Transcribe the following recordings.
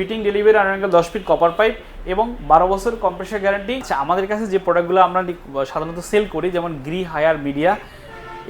Fitting delivery আর দশ feet copper pipe এবং বারো বছর কম্প্রেসার গ্যারান্টি আমাদের কাছে যে প্রোডাক্টগুলো আমরা সাধারণত সেল করি, যেমন গ্রি হায়ার মিডিয়া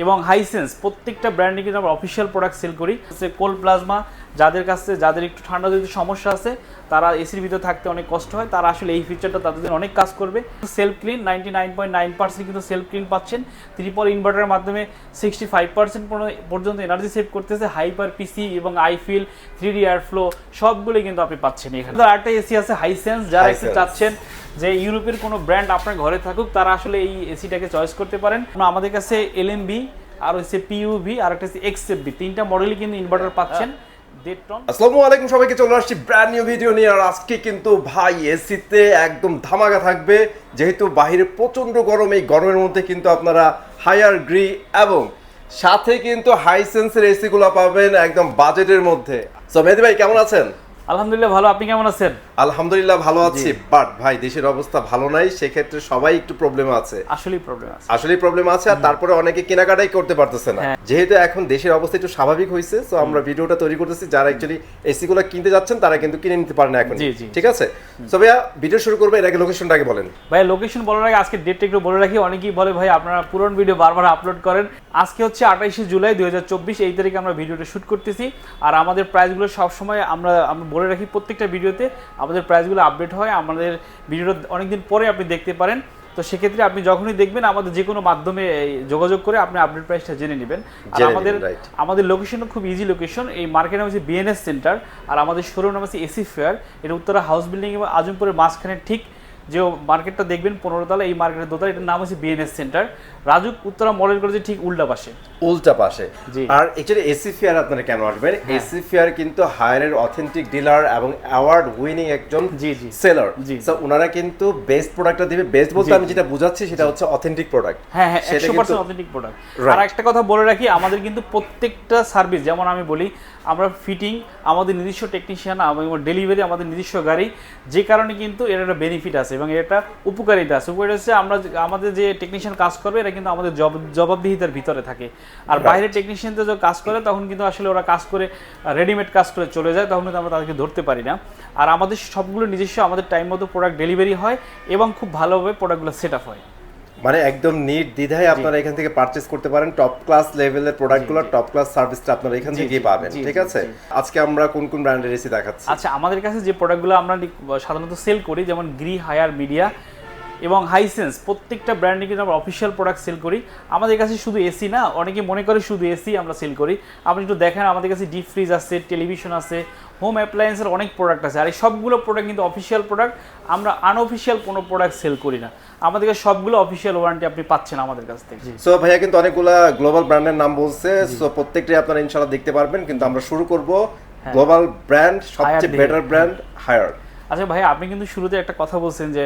এবং হাইসেন্স প্রত্যেকটা ব্র্যান্ডে কিন্তু আমরা অফিসিয়াল প্রোডাক্ট সেল করি। সে কোল প্লাজমা যাদের কাছে যাদের একটু ঠান্ডা যদি সমস্যা আছে তারা এসির ভিতরে থাকতে অনেক কষ্ট হয়। তারা আসলে এই ফিচারটা তাদের জন্য অনেক কাজ করবে। Self clean ninety nine point nine percent কিন্তু সেলফ ক্লিন পাচ্ছেন। ত্রিপল ইনভার্টারের মাধ্যমে সিক্সটি ফাইভ পার্সেন্ট পর্যন্ত এনার্জি সেভ করতেছে। হাইপার পিসি এবং I feel three D air flow সবগুলোই কিন্তু আপনি পাচ্ছেন এখানে। আরেকটা এসি আছে হাইসেন্স যারা একটু চাচ্ছেন যে ইউরোপের কোনো ব্র্যান্ড আপনার ঘরে থাকুক তারা আসলে এই এসিটাকে চয়েস করতে পারেন। আমাদের কাছে এলএমবি আর হচ্ছে পিইউভি আর একটা হচ্ছে এক্সএফবি তিনটা মডেলই কিন্তু ইনভার্টার পাচ্ছেন। আসসালামু আলাইকুম সবাইকে চলে আসছি ব্র্যান্ড নিউ ভিডিও নিয়ে। আর আজকে কিন্তু ভাই এসিতে একদম ধামাকা থাকবে। যেহেতু বাহিরে প্রচণ্ড গরম এই গরমের মধ্যে কিন্তু আপনারা হায়ার গ্রি এবং সাথে কিন্তু হাইসেন্সের এসিগুলো পাবেন একদম বাজেটের মধ্যে। সো মেহেদি ভাই কেমন আছেন? আলহামদুলিল্লাহ ভালো। আপনি কেমন আছেন? আলহামদুলিল্লাহ ভালো আছি বাট ভাই দেশের অবস্থা ভালো নাই সেক্ষেত্রে সবাই একটু প্রবলেম আছে। আসলেই প্রবলেম আছে। আসলে প্রবলেম আছে আর তারপরে অনেকে কেনাকাটাই করতে পারতেছে না। হ্যাঁ। যেহেতু এখন দেশের অবস্থা একটু স্বাভাবিক হয়েছে তো আমরা ভিডিওটা তৈরি করতেছি যারা অ্যাকচুয়ালি এসি গুলো কিনতে যাচ্ছেন তারা কিন্তু কিনে নিতে পারেন এখন। ঠিক আছে? সো ভাইয়া ভিডিও শুরু করবে এর আগে লোকেশনটা আগে বলেন। ভাই লোকেশন বলার আগে আজকে ডেটটা একটু বলে রাখি। অনেকেই বলে ভাই আপনারা পুরনো ভিডিও বারবার আপলোড করেন। আজকে হচ্ছে আঠাইশে জুলাই দুই হাজার চব্বিশ এই তারিখে আমরা ভিডিওটা শুট করতেছি। আর আমাদের প্রাইসগুলো সবসময় আমরা আমরা বলে রাখি প্রত্যেকটা ভিডিওতে আমাদের প্রাইসগুলো আপডেট হয় আমাদের ভিডিওটা অনেকদিন পরে আপনি দেখতে পারেন। তো সেক্ষেত্রে আপনি যখনই দেখবেন আমাদের যে কোনো মাধ্যমে যোগাযোগ করে আপনি আপডেট প্রাইসটা জেনে নেবেন। আর আমাদের আমাদের লোকেশনও খুব ইজি লোকেশন এই মার্কেট নাম হচ্ছে বিএনএস সেন্টার আর আমাদের শোরুম নাম হচ্ছে এসি ফেয়ার এটা উত্তরা হাউস বিল্ডিং এবং আজমপুরের মাঝখানে ঠিক যে মার্কেটটা দেখবেন পনেরো তলা এই মার্কেটের দোতলা এটার নাম হচ্ছে BNS centre Rajuk Uttara model কলেজের ঠিক উল্টা পাশে। উল্টা পাশে। আর অ্যাকচুয়ালি এসি ফেয়ার আপনারা কেন আসবেন? এসি ফেয়ার কিন্তু হায়ারের অথেন্টিক ডিলার এবং অ্যাওয়ার্ড উইনিং একজন জি, জি। সেলার জি। সো ওনারা কিন্তু বেস্ট প্রোডাক্টটা দিবে। বেস্ট বলতে আমি যেটা বুঝাচ্ছি সেটা হচ্ছে অথেন্টিক প্রোডাক্ট হ্যাঁ হ্যাঁ সেটা একশো কিন্তু- পার্সেন্ট অথেন্টিক প্রোডাক্ট আর একটা কথা বলে রাখি আমাদের কিন্তু প্রত্যেকটা সার্ভিস যেমন আমি বলি আমরা ফিটিং আমাদের নিজস্ব টেকনিশিয়ান এবং ডেলিভারি আমাদের নিজস্ব গাড়ি যে কারণে কিন্তু এর একটা বেনিফিট আছে। এবং এটা উপকারিতা আছে। উপকারিতা হচ্ছে আমরা যে- আমাদের যে টেকনিশিয়ান কাজ করবে এটা কিন্তু আমাদের জব জবাবদিহিতার ভিতরে থাকে। আর বাইরে বাইরের টেকনিশিয়ানদের যখন কাজ করে তখন কিন্তু আসলে ওরা কাজ করে রেডিমেড কাজ করে চলে যায় তখন কিন্তু আমরা তাদেরকে ধরতে পারি না। আর আমাদের সবগুলো নিজস্ব আমাদের টাইম মতো প্রোডাক্ট ডেলিভারি হয় এবং খুব ভালোভাবে প্রোডাক্টগুলো সেট আপ হয়। মানে একদম নিট দ্বিধায় আপনারা এখান থেকে পারচেজ করতে পারেন। টপ ক্লাস লেভেলের প্রোডাক্টগুলো টপ ক্লাস সার্ভিসটা আপনারা এখান থেকেই জি, পাবেন ঠিক আছে? আজকে আমরা কোন কোন ব্র্যান্ডের এসি দেখাচ্ছি? আচ্ছা আমাদের কাছে যে প্রোডাক্টগুলো আমরা সাধারণত সেল করি যেমন গ্রি হায়ার মিডিয়া এবং হাইসেন্স প্রত্যেকটা ব্র্যান্ডে কিন্তু আমরা অফিসিয়াল প্রোডাক্ট সেল করি। আমাদের কাছে শুধু এসি না অনেকে মনে করে শুধু এসি আমরা সেল করি। আপনি একটু দেখেন আমাদের কাছে ডিপ ফ্রিজ আছে টেলিভিশন আছে হোম অ্যাপ্লায়েন্সের অনেক প্রোডাক্ট আছে। আর এই সবগুলো প্রোডাক্ট কিন্তু অফিসিয়াল প্রোডাক্ট আমরা আনঅফিসিয়াল কোনো প্রোডাক্ট সেল করি না। আমাদেরকে সবগুলো অফিসিয়াল ওয়ারেন্টি আপনি পাচ্ছেন আমাদের কাছ থেকে। সো ভাইয়া কিন্তু অনেকগুলো গ্লোবাল ব্র্যান্ডের নাম বলছে। সো প্রত্যেকটাই আপনারা ইনশাআল্লাহ দেখতে পারবেন। কিন্তু আমরা শুরু করব গ্লোবাল ব্র্যান্ড সবচেয়ে বেটার ব্র্যান্ড হায়ার আচ্ছা ভাই আপনি কিন্তু শুরুতে একটা কথা বলছেন যে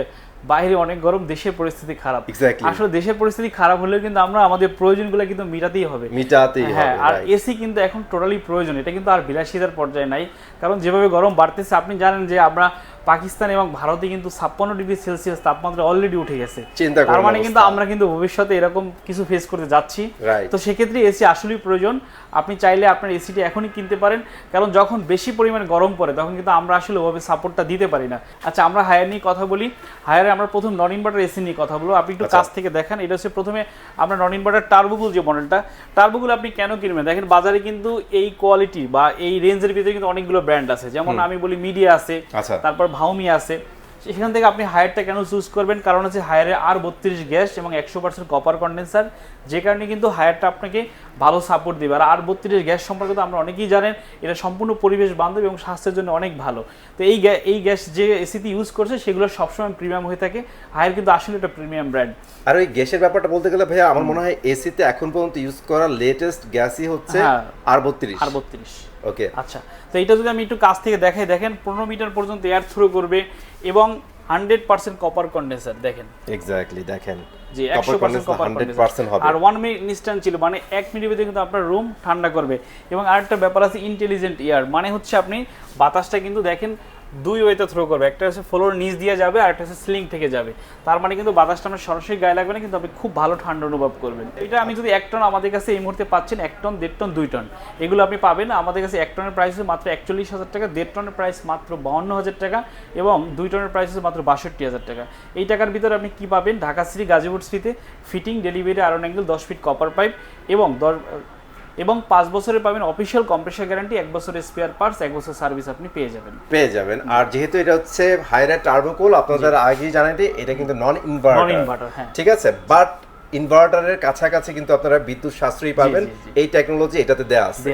বাইরে অনেক গরম দেশের পরিস্থিতি খারাপ। আসলে দেশের পরিস্থিতি খারাপ হলেও কিন্তু আমরা আমাদের প্রয়োজনগুলো কিন্তু মিটাতেই হবে। মিটাতেই হ্যাঁ আর এসি কিন্তু এখন টোটালি প্রয়োজন এটা কিন্তু আর বিলাসিতার পর্যায়ে নাই। কারণ যেভাবে গরম বাড়তেছে আপনি জানেন যে আমরা পাকিস্তান এবং ভারতে কিন্তু ছাপ্পান্ন ডিগ্রি সেলসিয়াস তাপমাত্রা অলরেডি উঠে গেছে। তার মানে কিন্তু আমরা কিন্তু ভবিষ্যতে এরকম কিছু ফেস করতে যাচ্ছি। তো সেক্ষেত্রে এসি আসলেই প্রয়োজন। আপনি চাইলে আপনার এসিটি এখনই কিনতে পারেন। কারণ যখন বেশি পরিমাণে গরম পড়ে তখন কিন্তু আমরা আসলে ওভাবে সাপোর্টটা দিতে পারি না। আচ্ছা আমরা হায়ার নিয়ে কথা বলি। হায়ারে আমরা প্রথম নন ইনভার্টার এসি নিয়ে কথা বলব। আপনি একটু আচ্ছা। কাছ থেকে দেখেন। এটা হচ্ছে প্রথমে আমরা নন ইনভার্টার টার্বোগুল যে মডেলটা টার্বোগুল আপনি কেন কিনবেন? দেখেন বাজারে কিন্তু এই কোয়ালিটি বা এই রেঞ্জের ভিতরে কিন্তু অনেকগুলো ব্র্যান্ড আছে। যেমন আমি বলি মিডিয়া আছে আচ্ছা। তারপর ভাউমি আছে সেখান থেকে আপনি হায়ারটা কেন চুজ করবেন? কারণ হচ্ছে হায়ারে আর বত্রিশ গ্যাস এবং একশো পার্সেন্ট কপার কন্ডেন্সার যে কারণে কিন্তু হায়ারটা আপনাকে ভালো সাপোর্ট দেবে। আর আর বত্রিশ গ্যাস সম্পর্কে তো আমরা অনেকেই জানেন এটা সম্পূর্ণ পরিবেশ বান্ধব এবং স্বাস্থ্যের জন্য অনেক ভালো। তো এই এই গ্যাস যে এসিতে ইউজ করছে সেগুলো সবসময় প্রিমিয়াম হয়ে থাকে। হায়ার কিন্তু আসলে একটা প্রিমিয়াম ব্র্যান্ড আর ওই গ্যাসের ব্যাপারটা বলতে গেলে ভাইয়া আমার মনে হয় এসিতে এখন পর্যন্ত ইউজ করা লেটেস্ট গ্যাসই হচ্ছে হ্যাঁ। আর বত্রিশ। আর বত্রিশ। ওকে আচ্ছা তো এটা যদি আমি একটু কাছ থেকে দেখাই দেখেন পনেরো মিটার পর্যন্ত এয়ার থ্রো করবে এবং হান্ড্রেড পার্সেন্ট কপার কন্ডেন্সার দেখেন। এক্স্যাক্টলি দেখেন। জি একশো পার্সেন্ট কপার পার্সেন্ট হবে। আর ওয়ান মিনিট ইনস্ট্যান্ট ছিল মানে এক মিনিটের ভিতরে কিন্তু আপনার রুম ঠান্ডা করবে। এবং আরেকটা ব্যাপার আছে ইন্টেলিজেন্ট এয়ার মানে হচ্ছে আপনি বাতাসটা কিন্তু দেখেন দুই ওয়েতে থ্রো করবে। একটা হচ্ছে ফ্লোর নিচ দিয়ে যাবে আর একটা হচ্ছে স্লিং থেকে যাবে। তার মানে কিন্তু বাতাসটা আপনার সরাসরি গায়ে লাগবে না, কিন্তু আপনি খুব ভালো ঠান্ডা অনুভব করবেন। এটা আমি যদি এক টন আমাদের কাছে এই মুহূর্তে পাচ্ছেন, এক টন দেড় টন দুই টন এগুলো আপনি পাবেন, আমাদের কাছে এক টনের প্রাইস মাত্র একচল্লিশ হাজার টাকা, দেড় টনের প্রাইস মাত্র বাউন্ন হাজার টাকা এবং দুই টনের প্রাইস হচ্ছে মাত্র বাষট্টি হাজার টাকা। এই টাকার ভিতরে আপনি কী পাবেন? ঢাকা সিটি গাজীপুর সিটিতে ফিটিং ডেলিভারি আয়রন অ্যাঙ্গেল দশ ফিট কপার পাইপ এবং দশ এবং পাঁচ বছরের পাবেন অফিসিয়াল কম্প্রেসার গ্যারান্টি এক বছরের স্পেয়ার পার্টস এক বছর সার্ভিস আপনি পেয়ে যাবেন। পেয়ে যাবেন। আর যেহেতু এটা হচ্ছে হাইরাইট টার্বোকুল আপনাদের আগেই জানাই দিই, এটা কিন্তু নন ইনভার্টার নন ইনভার্টার হ্যাঁ। ঠিক আছে? বাট ইনভার্টারের কাছাকাছি কিন্তু আপনারা বিদ্যুৎ সাশ্রয়ী পাবেন। এই টেকনোলজি এটাতে দেয়া আছে।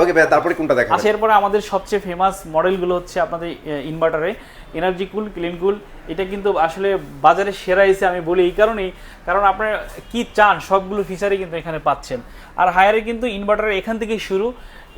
ওকে ভাই তারপরে কোনটা দেখাবেন? আচ্ছা এরপরে আমাদের সবচেয়ে ফেমাস মডেলগুলো হচ্ছে আপনাদের ইনভার্টারে এনার্জি কুল ক্লিন কুল এটা কিন্তু আসলে বাজারে সেরা এসে আমি বলি এই কারণেই কারণ আপনার কি চান সবগুলো ফিচারই কিন্তু এখানে পাচ্ছেন। আর হায়ারে কিন্তু ইনভার্টার এখান থেকেই শুরু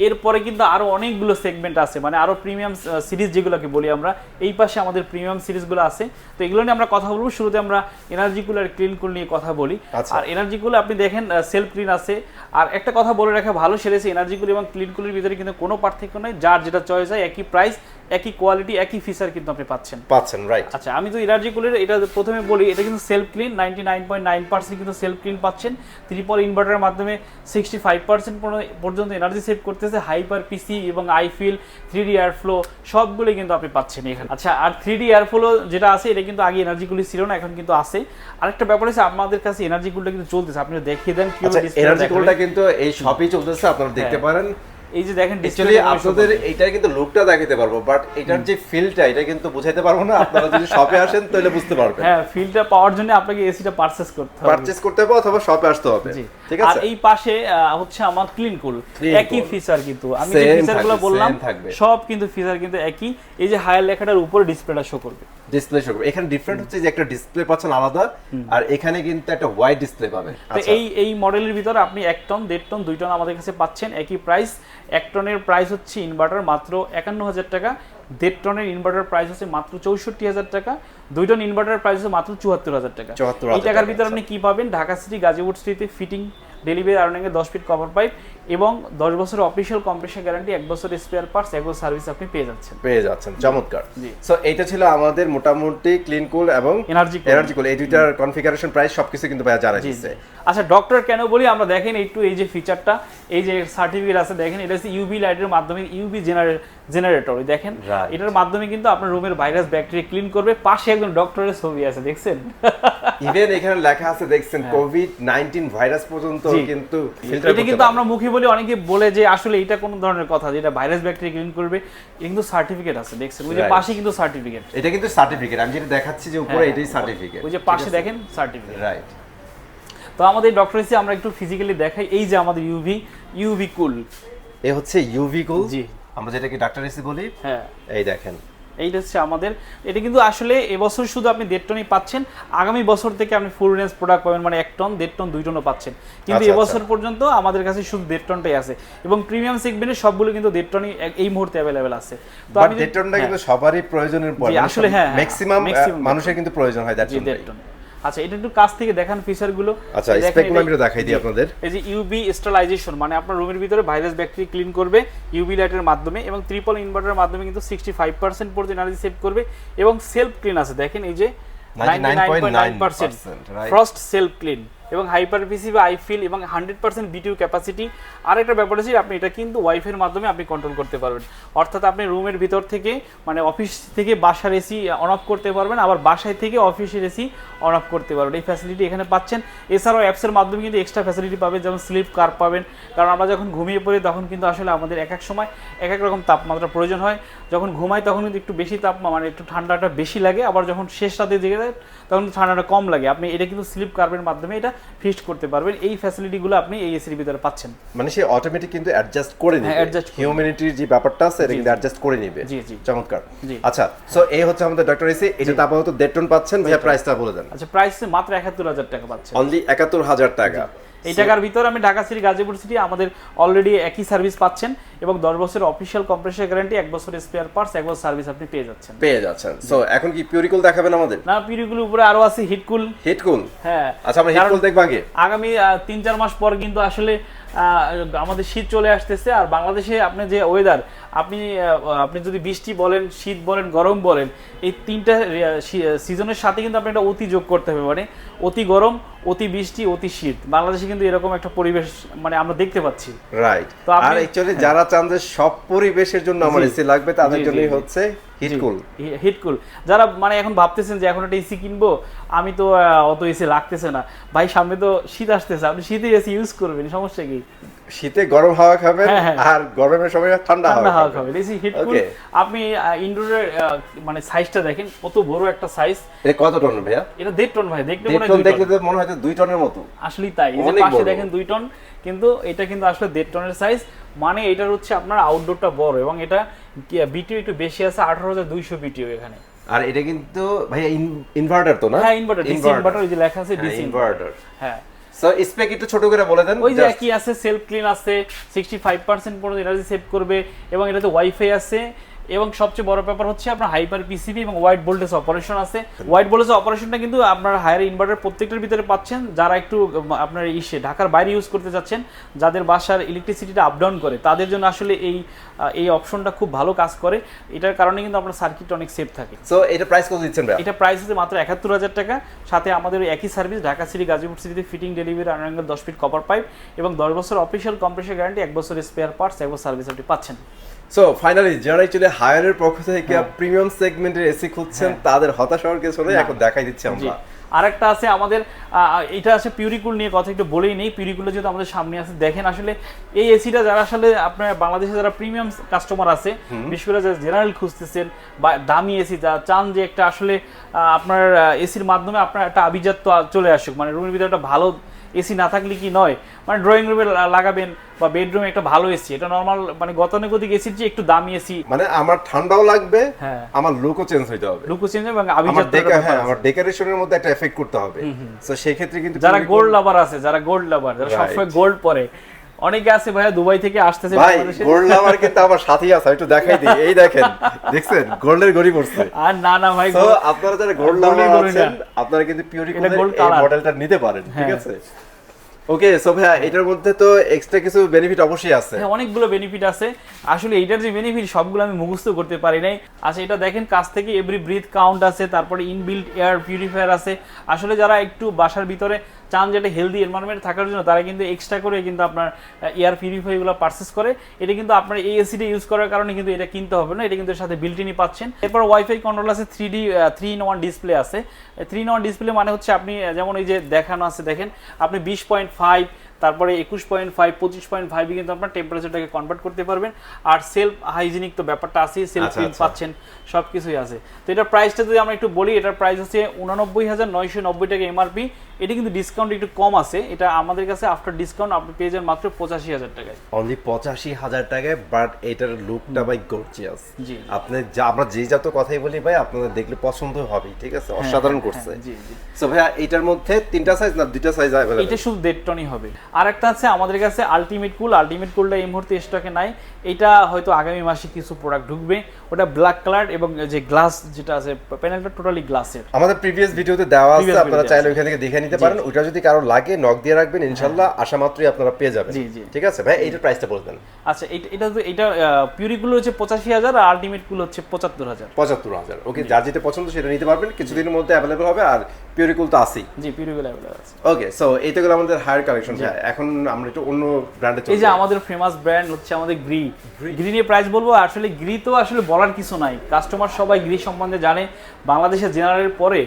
এরপরে কিন্তু আরও অনেকগুলো সেগমেন্ট আছে মানে আরও প্রিমিয়াম সিরিজ যেগুলোকে বলি আমরা এই পাশে আমাদের প্রিমিয়াম সিরিজগুলো আছে। তো এগুলো নিয়ে আমরা কথা বলব শুরুতে আমরা এনার্জি কুল আর ক্লিন কুল নিয়ে কথা বলি। আচ্ছা। আর এনার্জি কুল আপনি দেখেন সেলফ ক্লিন আছে। আর একটা কথা বলে রাখা ভালো সেরেছে এনার্জি কুল এবং ক্লিন কুলের ভিতরে কিন্তু কোনো পার্থক্য নেই যার যেটা চয়েস হয় একই প্রাইস একই কোয়ালিটি একই ফিচার কিন্তু আপনি পাচ্ছেন। পাচ্ছেন রাইট আচ্ছা আমি তো এনার্জি কুলের এটা প্রথমে বলি এটা কিন্তু self clean ninety nine point nine percent কিন্তু সেলফ ক্লিন পাচ্ছেন। ত্রিপল ইনভার্টারের মাধ্যমে সিক্সটি ফাইভ পার্সেন্ট পর্যন্ত এনার্জি সেভ করতেছে হাইপার পিসি এবং iFeel three D air flow সবগুলোই কিন্তু আপনি পাচ্ছেন এখানে। আচ্ছা আর থ্রি ডি এয়ার ফ্লো যেটা আছে এটা কিন্তু আগে এনার্জি কুলি ছিল না এখন কিন্তু আছে। আরেকটা ব্যাপার আছে আমাদের কাছে এনার্জি কুলটা কিন্তু চলতেছে। আপনি দেখিয়ে দেন কীভাবে এনার্জি। কুলটা কিন্তু এই শপেই চলতেছে আপনারা দেখতে হ্যাঁ। পারেন। এই যে দেখেন আপনাদের এইটার কিন্তু লুকটা দেখাতে পারব বাট এটার যে ফিলটা এটা কিন্তু বুঝাইতে পারব না। আপনারা যদি শপে আসেন তাহলে বুঝতে পারবেন। হ্যাঁ ফিলটা পাওয়ার জন্য আপনাকে এসিটা পারচেস করতে হবে। পারচেজ করতে হবে অথবা শপে আসতে হবে। ঠিক আর আছে এই পাশে হচ্ছে আমার ক্লিন কুল একই। ফিচার কিন্তু। আমি যে ফিচারগুলো বললাম থাকবে। সব কিন্তু ফিচার কিন্তু একই। এই যে হায়ার লেখাটার উপরে ডিসপ্লেটা শো করবে। ডিসপ্লে শো করবে। এখানে ডিফারেন্ট হচ্ছে যে একটা ডিসপ্লে পাচ্ছেন আলাদা আর এখানে কিন্তু একটা ওয়াইড ডিসপ্লে পাবেন। এই এই মডেলের ভিতরে আপনি এক টন দেড় টন দুই টন আমাদের কাছে পাচ্ছেন একই প্রাইস এক টনের প্রাইস হচ্ছে ইনভার্টার মাত্র একান্ন হাজার টাকা দেড় টনের ইনভার্টার প্রাইস হচ্ছে মাত্র চৌষট্টি হাজার টাকা দুই টন ইনভার্টার প্রাইস হচ্ছে মাত্র চুয়াত্তর হাজার টাকা। 74,000 এই টাকার ভিতরে আপনি কি পাবেন? ঢাকা সিটি গাজীপুর সিটিতে ফিটিং ডেলিভারি আর্নিংয়ে দশ ফিট কভার পাইপ এবং দশ বছরের অফিসিয়াল কম্প্রেশন গ্যারান্টি এক বছরের স্পেয়ার পার্টস এক বছর সার্ভিস আপনি পেয়ে যাচ্ছেন। পেয়ে যাচ্ছেন চমৎকার। সো এইটা ছিল আমাদের মোটামুটি ক্লিন কুল এবং এনার্জি এনার্জি কুল এই দুইটার কনফিগারেশন প্রাইস সবকিছু কিন্তু জানা জি, দিচ্ছে আচ্ছা ডক্টর কেন বলি আমরা দেখেন একটু এই যে ফিচারটা এই যে সার্টিফিকেট আছে দেখেন এটা হচ্ছে ইউবি লাইটের মাধ্যমে ইউবি জেনারেটর দেখেন। এটার মাধ্যমে কিন্তু আপনার রুমের ভাইরাস ব্যাকটেরিয়া ক্লিন করবে পাশে একজন ডক্টরের ছবি আছে দেখছেন? ইভেন এখানে লেখা আছে দেখছেন কোভিড 19 ভাইরাস পর্যন্ত কিন্তু এটা কিন্তু আমরা মুখে বলি অনেকে বলে যে আসলে এটা কোন ধরনের কথা যেটা ভাইরাস ব্যাকটেরিয়া ক্লিন করবে কিন্তু সার্টিফিকেট আছে দেখছেন? ওই যে পাশে কিন্তু সার্টিফিকেট এটা কিন্তু সার্টিফিকেট আমি যেটা দেখাচ্ছি যে উপরে হ্যাঁ, এটাই সার্টিফিকেট ওই যে পাশে দেখেন সার্টিফিকেট রাইট তো আমাদের ডক্টর এসে আমরা একটু ফিজিক্যালি দেখাই এই যে আমাদের ইউভি ইউভি কুল এ হচ্ছে ইউভি কুল জি। আমরা যেটাকে ডাক্তার এসে বলি হ্যাঁ। এই দেখেন। এইটা হচ্ছে আমাদের এটা কিন্তু আসলে এবছর শুধু আপনি দেড় টনই পাচ্ছেন আগামী বছর থেকে আপনি ফুল রেঞ্জ প্রোডাক্ট পাবেন মানে এক টন দেড় টন দুই টনও পাচ্ছেন। কিন্তু আচ্ছা, এবছর পর্যন্ত আমাদের কাছে শুধু দেড় টনটাই আছে। এবং প্রিমিয়াম সেগমেন্টের সবগুলো কিন্তু দেড় টনই এই মুহূর্তে অ্যাভেলেবেল আছে। তো আপনি আমি টনটা হ্যাঁ, কিন্তু সবারই প্রয়োজনের আসলে হ্যাঁ, হ্যাঁ, ম্যাক্সিমাম মানুষের কিন্তু প্রয়োজন হয় দেড় টন আচ্ছা এটা একটু কাছ থেকে দেখান ফিচারগুলো আচ্ছা স্পেকুলামিটা দেখাই দিই আপনাদের। এই যে ইউবি স্টেলাইজেশন মানে আপনার রুমের ভিতরে ভাইরাস ব্যাকটেরিয়া ক্লিন করবে ইউবি লাইটের মাধ্যমে এবং ট্রিপল ইনভার্টারের মাধ্যমে কিন্তু সিক্সটি ফাইভ পার্সেন্ট পর্যন্ত এনার্জি সেভ করবে এবং সেলফ ক্লিন আছে। দেখেন এই যে 99.9% right? ফ্রস্ট সেলফ ক্লিন এবং হাইপার পিসি বা আইফিল এবং হান্ড্রেড পার্সেন্ট বিটিউ ক্যাপাসিটি আর একটা ব্যাপার আছে আপনি এটা কিন্তু ওয়াইফের মাধ্যমে আপনি কন্ট্রোল করতে পারবেন। অর্থাৎ আপনি রুমের ভিতর থেকে মানে অফিস থেকে বাসার এসি অন অফ করতে পারবেন, আবার বাসায় থেকে অফিসের এসি অন অফ করতে পারবেন। এই ফ্যাসিলিটি এখানে পাচ্ছেন। এছাড়াও অ্যাপসের মাধ্যমে কিন্তু এক্সট্রা ফ্যাসিলিটি পাবেন, যেমন স্লিপ কার পাবেন। কারণ আমরা যখন ঘুমিয়ে পড়ি, তখন কিন্তু আসলে আমাদের এক এক সময় এক এক রকম তাপমাত্রা প্রয়োজন হয়। যখন ঘুমাই, তখন কিন্তু একটু বেশি তাপমা মানে একটু ঠান্ডাটা বেশি লাগে। আবার যখন শেষ রাতে জেগে যায়, তখন ঠান্ডাটা কম লাগে। আপনি, এটা কিন্তু স্লিপ কার্বের মাধ্যমে এটা ফিক্সড করতে পারবেন। এই ফ্যাসিলিটিগুলো আপনি এই এসির ভিতরে পাচ্ছেন। মানে সে অটোমেটিক কিন্তু অ্যাডজাস্ট করে নেবে। নিবে। হিউম্যানিটির যে ব্যাপারটা আছে এটা কিন্তু অ্যাডজাস্ট করে নেবে। জি, জি। চমৎকার। আচ্ছা সো এই হচ্ছে আমাদের ডক্টর এসি এটা তো আপাতত দেড় টন পাচ্ছেন ভাইয়া প্রাইসটা বলে দেন। আচ্ছা প্রাইস মাত্র একাত্তর হাজার টাকা পাচ্ছেন অনলি একাত্তর হাজার টাকা। এই টাকার ভিতর আমি ঢাকা সিটি গাজীপুর সিটি আমাদের অলরেডি একই সার্ভিস পাচ্ছেন এবং দশ বছরের অফিসিয়াল কম্প্রেসার গ্যারান্টি এক বছর স্পেয়ার পার্টস এক বছর সার্ভিস আপনি পেয়ে যাচ্ছেন। পেয়ে যাচ্ছেন। সো এখন কি পিউরিকুল দেখাবেন আমাদের? না পিউরিকুল উপরে আরও আছে হিটকুল হিটকুল হ্যাঁ। আচ্ছা আমরা হিটকুল দেখব আগে। আগামী তিন চার মাস পর কিন্তু আসলে আমাদের শীত চলে আসতেছে আর বাংলাদেশে আপনি যে ওয়েদার আপনি আপনি যদি বৃষ্টি বলেন শীত বলেন গরম বলেন এই তিনটা সিজনের সাথে কিন্তু আপনি একটা অতি যোগ করতে হবে। মানে অতি গরম অতি বৃষ্টি অতি শীত। বাংলাদেশে কিন্তু এরকম একটা পরিবেশ মানে আমরা দেখতে পাচ্ছি। রাইট তো আর অ্যাকচুয়ালি যারা চান যে সব পরিবেশের জন্য আমার এসি লাগবে তাদের জন্যই হচ্ছে হিটকুল হিটকুল যারা মানে এখন ভাবতেছেন যে এখন একটা এসি কিনবো আমি তো অত এসি লাগতেছে না। ভাই সামনে তো শীত আসতেছে আপনি শীতে এসি ইউজ করবেন সমস্যা কি? শীতে গরম হাওয়া খাবেন হ্যাঁ, হ্যাঁ। আর গরমের সময় ঠান্ডা হাওয়া খাবেন। AC heat cool. আপনি ইনডোরের মানে সাইজটা দেখেন কত বড় একটা সাইজ এটা কত টন ভাইয়া? এটা দেড় টন ভাই দেখতে মনে হয় টন দুই দেখলে টন। তো মনে হয় দুই টনের মতো। আসলেই তাই এই যে পাশে দেখেন দুই টন কিন্তু এটা কিন্তু আসলে দেড় টনের সাইজ মানে এটার হচ্ছে আপনার আউটডোরটা বড় এবং এটা বিটিও একটু বেশি আছে আঠারো হাজার দুইশো বিটিও এখানে। আর এটা কিন্তু ভাইয়া ইনভার্টার তো না? হ্যাঁ ইনভার্টার ডিসি ইনভার্টার ওই যে লেখা আছে ডিসি ইনভার্টার হ্যাঁ। সো স্পেক একটু ছোট করে বলে দেন ওই যে কি আছে সেলফ ক্লিন আছে সিক্সটি ফাইভ পার্সেন্ট পর্যন্ত এনার্জি সেভ করবে এবং এটাতে ওয়াইফাই আছে এবং সবচেয়ে বড় ব্যাপার হচ্ছে আপনার হাইপার পিসিবি এবং হোয়াইট ভোল্টেজ অপারেশন আছে। হোয়াইট ভোল্টেজ অপারেশনটা কিন্তু আপনার হায়ার ইনভার্টার প্রত্যেকটার ভিতরে পাচ্ছেন। যারা একটু আপনার ইসে ঢাকার বাইরে ইউজ করতে চাচ্ছেন যাদের বাসার ইলেকট্রিসিটিটা আপ ডাউন করে তাদের জন্য আসলে এই এই অপশনটা খুব ভালো কাজ করে। এটার কারণে কিন্তু আপনার সার্কিট অনেক সেফ থাকে। সো এটা প্রাইস কত দিচ্ছেন ভাইয়া? এটা প্রাইস আছে মাত্র একাত্তর হাজার টাকা। সাথে আমাদের একই সার্ভিস ঢাকা সিটি গাজীপুর সিটিতে ফিটিং ডেলিভারি আনাঙ্গল দশ ফিট কপার পাইপ এবং দশ বছর অফিসিয়াল কম্প্রেসার গ্যারান্টি এক বছর স্পেয়ার পার্টস এক বছর সার্ভিস আপনি পাচ্ছেন। সো ফাইনালি যারা অ্যাকচুয়ালি হায়ারের পক্ষ থেকে হ্যাঁ। প্রিমিয়াম সেগমেন্টের এসি খুঁজছেন তাদের হতাশ হওয়ার কিছু নেই এখন দেখাই দিচ্ছি আমরা। আরেকটা আছে আমাদের এটা আছে পিউরিকুল নিয়ে কথা একটু বলেই নেই। পিউরিকুলে যেহেতু আমাদের সামনে আছে দেখেন আসলে এই এসিটা যারা আসলে আপনার বাংলাদেশে যারা প্রিমিয়াম কাস্টমার আছে বিশেষ করে যারা জেনারেল খুঁজতেছেন বা দামি এসি যা চান যে একটা আসলে আপনার এসির মাধ্যমে আপনার একটা আভিজাত্য চলে আসুক মানে রুমের ভিতরে একটা ভালো এসি না থাকলে কি নয়? মানে ড্রয়িং রুমে লাগাবেন বা বেডরুমে একটা ভালো এসি এটা নর্মাল মানে গতানুগতিক এসির চেয়ে একটু দামি এসি মানে আমার ঠান্ডাও লাগবে হ্যাঁ। আমার লুকও চেঞ্জ হইতে হবে। লুকও চেঞ্জ হবে আমার আভিজাত্য ডেকা হ্যাঁ আমার ডেকোরেশনের মধ্যে একটা এফেক্ট করতে হবে। সো সেই ক্ষেত্রে কিন্তু যারা গোল্ড লাভার আছে যারা গোল্ড লাভার যারা সবসময় গোল্ড পরে অনেকে আছে ভাইয়া দুবাই থেকে আসতেছে ভাই বাংলাদেশে। গোল্ড লাভার কিন্তু আমার সাথেই আছে একটু দেখাই দিই। এই দেখেন দেখছেন? গোল্ডের গড়ি পড়ছে। আর না না ভাই তো আপনারা যারা গোল্ড লাভার আছেন আপনারা কিন্তু পিউরিকোলের এটা এই মডেলটা নিতে পারেন ঠিক হ্যাঁ। আছে? ওকে সো ভাইয়া এটার মধ্যে তো এক্সট্রা কিছু বেনিফিট অবশ্যই আছে। হ্যাঁ অনেকগুলো বেনিফিট আছে। আসলে এইটার যে বেনিফিট সবগুলো আমি মুখস্থ করতে পারি নাই। আচ্ছা এটা দেখেন কাছ থেকে এভরি ব্রিথ কাউন্ট আছে তারপরে ইনবিল্ট এয়ার পিউরিফায়ার আছে। আসলে যারা একটু বাসার ভিতরে চান যে একটা হেলদি এনভায়রনমেন্ট থাকার জন্য, তারা কিন্তু এক্সট্রা করে কিন্তু আপনার এয়ার পিউরিফাইগুলো পারচেস করে। এটা কিন্তু আপনার এই ইউজ করার কারণে কিন্তু এটা কিনতে হবে না, এটা কিন্তু সাথে বিল্টিনই পাচ্ছেন। এরপর ওয়াইফাই কন্ট্রোল আছে three D three in one display আছে। থ্রি ইন ওয়ান ডিসপ্লে মানে হচ্ছে আপনি যেমন এই যে দেখানো আছে, দেখেন, আপনি বিশ পয়েন্ট ফাইভ তারপরে একুশ পয়েন্ট ফাইভ পঁচিশ পয়েন্ট ফাইভে কিন্তু আপনার টেম্পারেচারটাকে কনভার্ট করতে পারবেন। আর সেলফ হাইজিনিক তো ব্যাপারটা আছেই সেলফ আচ্ছা, ক্লিন আচ্ছা। পাচ্ছেন সব কিছুই আছে। তো এটার প্রাইসটা যদি আমরা একটু বলি এটার প্রাইস হচ্ছে উনানব্বই হাজার নয়শো নব্বই টাকা এমআরপি এটা কিন্তু ডিসকাউন্ট একটু কম আছে। এটা আমাদের কাছে আফটার ডিসকাউন্ট আপনি পেয়ে যান মাত্র পঁচাশি হাজার টাকায়। অনলি পঁচাশি হাজার টাকায় বাট এটার লুকটা ভাই গর্জিয়াস জি। আপনি যা আমরা যে যত কথাই বলি ভাই আপনাদের দেখলে পছন্দ হবে ঠিক আছে? অসাধারণ হ্যাঁ, করছে। জি জি। সো ভাইয়া এটার মধ্যে তিনটা সাইজ না দুইটা সাইজ অ্যাভেলেবল এটা শুধু দেড় টনই হবে। আর একটা আছে আমাদের কাছে আলটিমেট কুল আলটিমেট কুলটা এই মুহূর্তে স্টকে নাই। এটা হয়তো আগামী মাসে কিছু প্রোডাক্ট ঢুকবে। ওটা ব্ল্যাক কালার এবং যে গ্লাস যেটা আছে প্যানেলটা টোটালি গ্লাসের আমাদের প্রিভিয়াস ভিডিওতে দেওয়া আছে আপনারা চাইলে। ওইখান থেকে দেখে নিতে পারেন। ওইটা যদি কারও লাগে নক দিয়ে রাখবেন ইনশাল্লাহ আশা মাত্রই আপনারা পেয়ে যাবেন। জি, জি। ঠিক আছে ভাই? এইটার প্রাইসটা বলবেন। আচ্ছা এটা এটা তো এটা পিউরিগুলো হচ্ছে পঁচাশি হাজার আর আলটিমেট কুল হচ্ছে পঁচাত্তর হাজার। পঁচাত্তর হাজার। ওকে যার যেটা পছন্দ সেটা নিতে পারবেন। কিছুদিনের মধ্যে অ্যাভেলেবল হবে আর পিউরিকুল তো আছেই। জি পিউরিগুলো অ্যাভেলেবল আছে। ওকে সো এইটা গেলো আমাদের হায়ার কালেকশন এখন আমরা একটু অন্য ব্র্যান্ডে এই যে আমাদের ফেমাস ব্র্যান্ড হচ্ছে আমাদের গ্রি গ্রি নিয়ে প্রাইস বলব আসলে গ্রি তো আসলে বলার কিছু নাই। কাস্টমার সবাই গ্রি সম্বন্ধে জানে। বাংলাদেশের জেনারেল পরে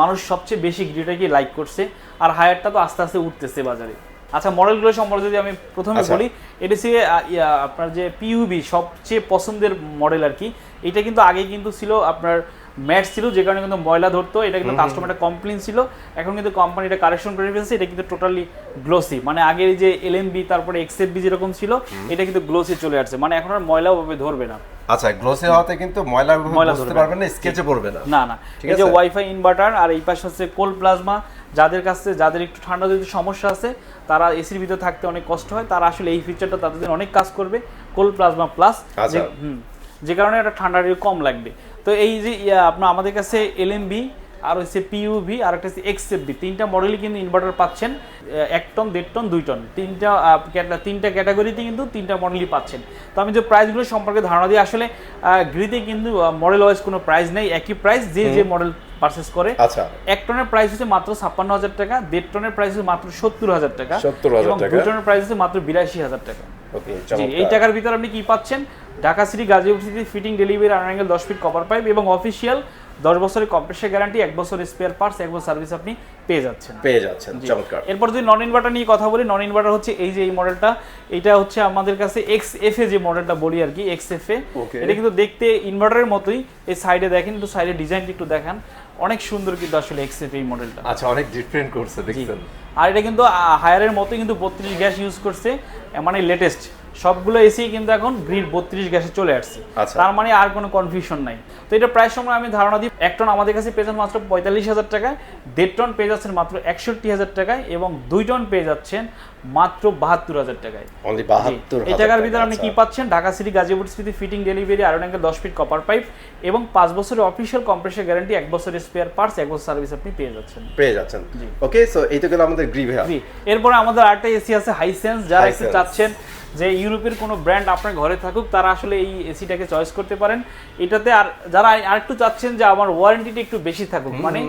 মানুষ সবচেয়ে বেশি গ্রিটাকে লাইক করছে আর হায়ারটা তো আস্তে আস্তে উঠতেছে বাজারে। আচ্ছা মডেলগুলো সম্পর্কে যদি আমি প্রথমে আচ্ছা। বলি এটা হচ্ছে আপনার যে পিইউবি সবচেয়ে পছন্দের মডেল আর কি এটা কিন্তু আগে কিন্তু ছিল আপনার ম্যাট ছিল যে কারণে কিন্তু ময়লা ধরতো এটা কিন্তু কাস্টমারটা কমপ্লেন ছিল। এখন কিন্তু কোম্পানিটা কারেকশন করে ফেলছে এটা কিন্তু টোটালি গ্লোসি মানে আগের যে এলএমবি তারপরে এক্সএফবি যেরকম ছিল এটা কিন্তু গ্লোসি চলে আসছে। মানে এখন আর ময়লা ওভাবে ধরবে না। আচ্ছা গ্লোসি হওয়াতে কিন্তু ময়লা ময়লা বুঝতে পারবেন না স্কেচে পড়বে না। না না। ঠিক এই যে আছে? ওয়াইফাই ইনভার্টার আর এই পাশে হচ্ছে কোল প্লাজমা যাদের কাছে যাদের একটু ঠান্ডা যদি সমস্যা আছে তারা এসির ভিতরে থাকতে অনেক কষ্ট হয়। তারা আসলে এই ফিচারটা তাদের অনেক কাজ করবে কোল প্লাজমা প্লাস। হুম। যে কারণে এটা ঠান্ডা একটু কম লাগবে। তো এই যে আপনার আমাদের কাছে এলএমবি আর হচ্ছে পিইউভি আর একটা হচ্ছে এক্সএফবি তিনটা মডেলই কিন্তু ইনভার্টার পাচ্ছেন এক টন দেড় টন দুই টন তিনটা তিনটা ক্যাটাগরিতে কিন্তু তিনটা মডেলই পাচ্ছেন। তো আমি যে প্রাইসগুলো সম্পর্কে ধারণা দিই আসলে গ্রিতে কিন্তু মডেল ওয়াইজ কোনো প্রাইস নেই একই প্রাইস যে যে মডেল পারচেস করে। আচ্ছা। এক টনের প্রাইস হচ্ছে মাত্র ছাপ্পান্ন হাজার টাকা দেড় টনের প্রাইস হচ্ছে মাত্র সত্তর হাজার টাকা 70,000 এবং। দুই টনের প্রাইস হচ্ছে মাত্র বিরাশি হাজার টাকা। এই টাকার ভিতরে আপনি কি পাচ্ছেন? Dhaka city Gazipur city fitting delivery iron angle দশ ফিট কপার পাইপ এবং অফিসিয়াল দশ বছরের কম্প্রেসার গ্যারান্টি এক বছর স্পেয়ার পার্টস এক বছর সার্ভিস আপনি পেয়ে যাচ্ছেন। পেয়ে যাচ্ছেন চমৎকার। এরপর যদি নন ইনভার্টার নিয়ে কথা বলি নন ইনভার্টার হচ্ছে এই যে এই মডেলটা এটা হচ্ছে আমাদের কাছে এক্স এফ এ যে মডেলটা বলি আর কি এক্স এফ এ এটা কিন্তু দেখতে ইনভার্টারের মতোই এই সাইডে দেখেন একটু সাইডে ডিজাইনটা একটু দেখান। অনেক সুন্দর কিন্তু আসলে এক্স এফ এই মডেলটা আচ্ছা অনেক ডিফারেন্ট করছে দেখছেন। আর এটা কিন্তু হায়ারের মতো কিন্তু বত্রিশ গ্যাস ইউজ করছে মানে লেটেস্ট সবগুলো এসি কিন্তু এখন গ্রিড বত্রিশ গ্যাসে চলে আসছে। আচ্ছা। তার মানে আর কোনো কনফিউশন নাই। তো এটা প্রায় সময় আমি ধারণা দিই এক টন আমাদের কাছে পেয়ে যাচ্ছেন মাত্র পঁয়তাল্লিশ হাজার টাকায় দেড় টন পেয়ে যাচ্ছেন মাত্র একষট্টি হাজার টাকায় এবং দুই টন পেয়ে যাচ্ছেন মাত্র বাহাত্তর হাজার টাকায়। এই টাকার ভিতরে আপনি কি পাচ্ছেন? Dhaka city Gazipur city fitting delivery iron angle দশ ফিট কপার পাইপ এবং পাঁচ বছরের অফিসিয়াল কম্প্রেসার গ্যারান্টি এক বছরের স্পেয়ার পার্টস এক বছর সার্ভিস আপনি পেয়ে যাচ্ছেন। পেয়ে যাচ্ছেন। ওকে সো এই তো গেল আমাদের গ্রি ভাইয়া। জি। এরপরে আমাদের আরেকটা এসি আছে হাইসেন্স যারা একটু চাচ্ছেন যে ইউরোপের কোনো ব্র্যান্ড আপনার ঘরে থাকুক তারা আসলে এই এসিটাকে চয়েস করতে পারেন। এটাতে আর যারা আরেকটু চাচ্ছেন যে আমার ওয়ারেন্টিটা একটু বেশি থাকুক মানে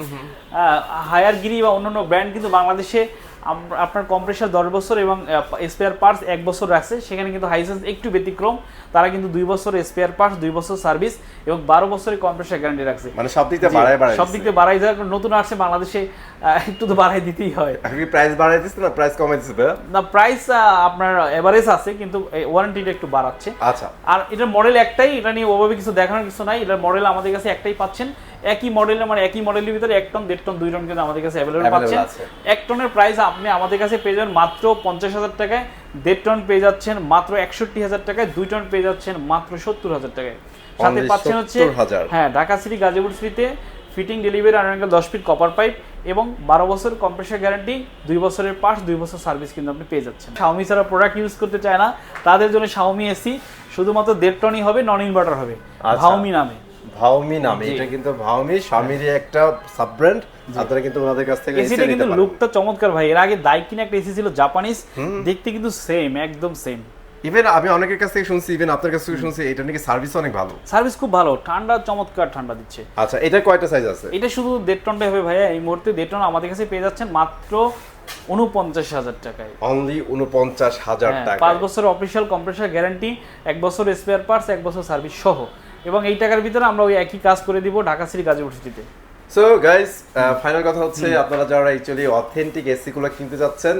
হায়ার গিরি বা অন্যান্য ব্র্যান্ড কিন্তু বাংলাদেশে আপনার কম্প্রেসার দশ বছর এবং স্পেয়ার পার্টস এক বছর রাখছে। সেখানে কিন্তু হাইসেন্স একটু ব্যতিক্রম। তারা কিন্তু দুই বছর স্পেয়ার পার্টস দুই বছর সার্ভিস এবং বারো বছরের কম্প্রেসার গ্যারান্টি রাখছে। মানে সব দিক থেকে বাড়ায় বাড়ায় সব দিক থেকে বাড়াই কারণ নতুন আসছে বাংলাদেশে একটু তো বাড়াই দিতেই হয়। প্রাইস বাড়াই দিচ্ছে না প্রাইস কমাই দিচ্ছে না প্রাইস আপনার এভারেজ আছে কিন্তু ওয়ারেন্টিটা একটু বাড়াচ্ছে। আচ্ছা। আর এটার মডেল একটাই এটা নিয়ে ওভাবে কিছু দেখানোর কিছু নাই। এটার মডেল আমাদের কাছে একটাই পাচ্ছেন। একই মডেলের মানে একই মডেলের ভিতরে এক টন দেড় টন দুই টন কিন্তু আমাদের কাছে অ্যাভেলেবল পাচ্ছেন। এক টনের প্রাইস আপনি আমাদের কাছে পেয়ে যাবেন মাত্র পঞ্চাশ হাজার টাকায়। দেড় টন পেয়ে যাচ্ছেন মাত্র একষট্টি হাজার টাকায়। দুই টন পেয়ে যাচ্ছেন মাত্র সত্তর হাজার টাকায়। সাথে পাচ্ছেন হচ্ছে হ্যাঁ ঢাকা সিটি গাজীপুর সিটিতে ফিটিং ডেলিভারি আর দশ ফিট কপার পাইপ এবং বারো বছর কম্প্রেসার গ্যারান্টি দুই বছরের পাস দুই বছর সার্ভিস কিন্তু আপনি পেয়ে যাচ্ছেন। শাওমি ছাড়া প্রোডাক্ট ইউজ করতে চায় না। তাদের জন্য শাওমি এসি শুধুমাত্র দেড় টনই হবে নন ইনভার্টার হবে। আচ্ছা। ভাউমি নামে। ভাওমি নামে এটা কিন্তু ভাওমি স্বামীরই একটা সাব ব্র্যান্ড আপনারা কিন্তু ওনাদের কাছ থেকে এসিটা কিন্তু লুকটা চমৎকার ভাই। এর আগে দাইকিন একটা এসি ছিল জাপানিজ দেখতে কিন্তু সেম একদম সেম ইভেন আমি অনেকের কাছ থেকে শুনছি ইভেন আপনার কাছ থেকে শুনছি এটা নাকি সার্ভিস অনেক ভালো। সার্ভিস খুব ভালো ঠান্ডা চমৎকার ঠান্ডা দিচ্ছে। আচ্ছা এটা কয়টা সাইজ আছে? এটা শুধু দেড় টনটাই হবে ভাইয়া এই মুহূর্তে দেড় টন আমাদের কাছে পেয়ে যাচ্ছেন মাত্র উনপঞ্চাশ হাজার টাকায়। অনলি উনপঞ্চাশ হাজার হ্যাঁ, টাকা পাঁচ বছরের অফিসিয়াল কম্প্রেসার গ্যারান্টি এক বছর স্পেয়ার পার্টস এক বছর সার্ভিস সহ। এবং এই টাকার ভিতরে আমরা ওই একই কাজ করে দিব ঢাকা সিটি গাজীপুর সিটিতে সো গাইস ফাইনাল কথা হচ্ছে আপনারা যারা অ্যাকচুয়ালি অথেন্টিক এসি গুলো কিনতে যাচ্ছেন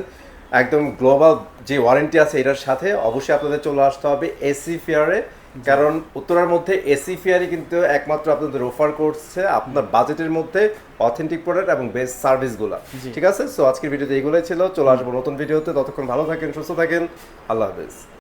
একদম গ্লোবাল যে ওয়ারেন্টি আছে এটার সাথে অবশ্যই আপনাদের চলে আসতে হবে এসি ফেয়ারে কারণ উত্তরার মধ্যে এসি ফেয়ারই কিন্তু একমাত্র আপনাদের অফার করছে আপনার বাজেটের মধ্যে অথেন্টিক প্রোডাক্ট এবং বেস্ট সার্ভিসগুলো। ঠিক আছে? সো আজকের ভিডিওতে এগুলোই ছিল। চলে আসব নতুন ভিডিওতে ততক্ষণ ভালো থাকেন সুস্থ থাকেন। আল্লাহ হাফেজ।